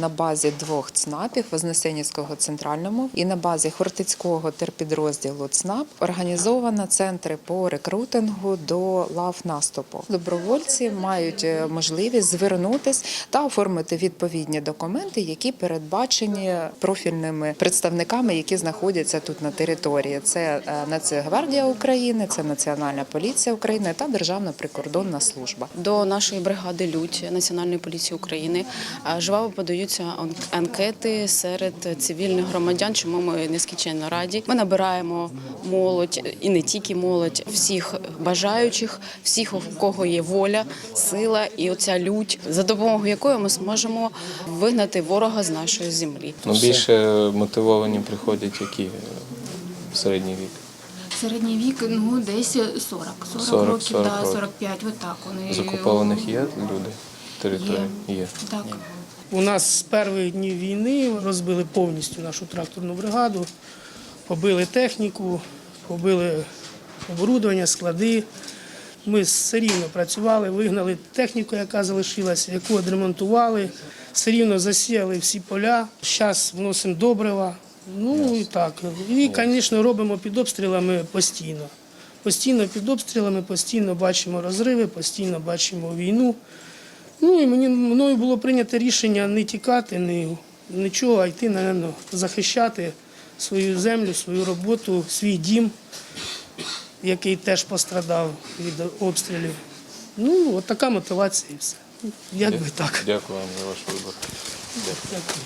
На базі двох ЦНАПів Вознесенівського центральному і на базі Хортицького терпідрозділу ЦНАП організовано центри по рекрутингу до лав наступу. Добровольці мають е, можливість звернутись та оформити відповідні документи, які передбачені профільними представниками, які знаходяться тут на території. Це е, Нацгвардія України, це Національна поліція України та Державна прикордонна служба. До нашої бригади Людь Національної поліції України е, жваво подаються ан- анкети серед цивільних громадян, чому ми нескінченно раді. Ми набираємо молодь і не тільки молодь, всіх бажаючих, всіх, у кого є воля, сила і оця лють, за допомогою якої ми зможемо вигнати ворога з нашої землі. Ну, більше мотивовані приходять які е, середній вік. Середній вік ну десь 40. 40, 40, років, 40 да, років. 45, отак вони. З окупованих є люди? Території? Є. Так. У нас з перших днів війни розбили повністю нашу тракторну бригаду, побили техніку, побили оборудовання, склади. Ми все рівно працювали, вигнали техніку, яка залишилася, яку відремонтували, все рівно засіяли всі поля. Зараз вносимо добрива. Ну і так. І, звісно, робимо під обстрілами постійно. Постійно під обстрілами, постійно бачимо розриви, постійно бачимо війну. Ну і мені мною було прийнято рішення не тікати, не, нічого, а йти, напевно, захищати свою землю, свою роботу, свій дім, який теж пострадав від обстрілів. Ну, от така мотивація і все. Як би так. Дякую вам за ваш вибір. Дякую.